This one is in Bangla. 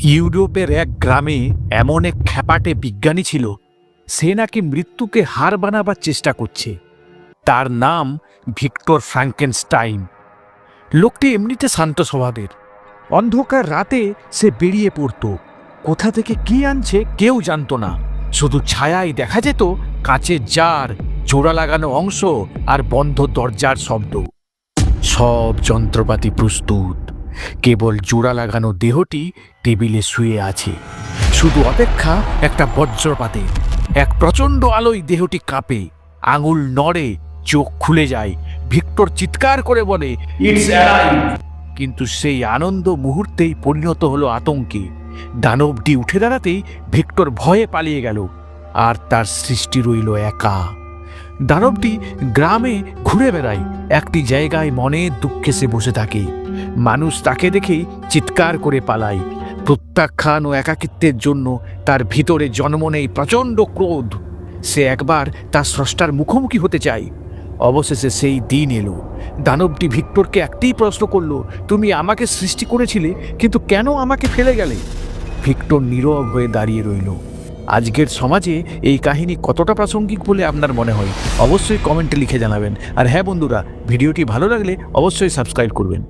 ইউরোপের এক গ্রামে এমন এক খ্যাপাটে বিজ্ঞানী ছিল। সে নাকি মৃত্যুকে হার বানাবার চেষ্টা করছে। তার নাম ভিক্টর ফ্রাঙ্কেনস্টাইন। লোকটি এমনিতে শান্ত স্বভাবের। অন্ধকার রাতে সে বেরিয়ে পড়ত। কোথা থেকে কি আনছে কেউ জানতো না। শুধু ছায়ায় দেখা যেত কাঁচের জার, জোড়া লাগানো অংশ আর বন্ধ দরজার শব্দ। সব যন্ত্রপাতি প্রস্তুত। কেবল জোড়া লাগানো দেহটি টেবিলে শুয়ে আছে। শুধু অপেক্ষা একটা বজ্রপাতে। এক প্রচণ্ড আলোয় দেহটি কাঁপে। আঙুল নড়ে, চোখ খুলে যায়। ভিক্টর চিৎকার করে বলে কিন্তু সেই আনন্দ মুহূর্তেই পরিণত হলো আতঙ্কে। দানবটি উঠে দাঁড়াতেই ভিক্টর ভয়ে পালিয়ে গেল, আর তার সৃষ্টি রইল একা। দানবটি গ্রামে ঘুরে বেড়ায়। একটি জায়গায় মনে দুঃখে সে বসে থাকে। মানুষ তাকে দেখেই চিৎকার করে পালায়। প্রত্যাখ্যান ও একাকিত্বের জন্য তার ভিতরে জন্ম নেই প্রচণ্ড ক্রোধ। সে একবার তার স্রষ্টার মুখোমুখি হতে চায়। অবশেষে সেই দিন এলো। দানবটি ভিক্টরকে একটাই প্রশ্ন করল, তুমি আমাকে সৃষ্টি করেছিলে, কিন্তু কেন আমাকে ফেলে গেলে? ভিক্টর নীরব হয়ে দাঁড়িয়ে রইল। আজকের সমাজে এই কাহিনী কতটা প্রাসঙ্গিক বলে আপনার মনে হয়? অবশ্যই কমেন্টে লিখে জানাবেন। আর হ্যাঁ বন্ধুরা, ভিডিওটি ভালো লাগলে অবশ্যই সাবস্ক্রাইব করবেন।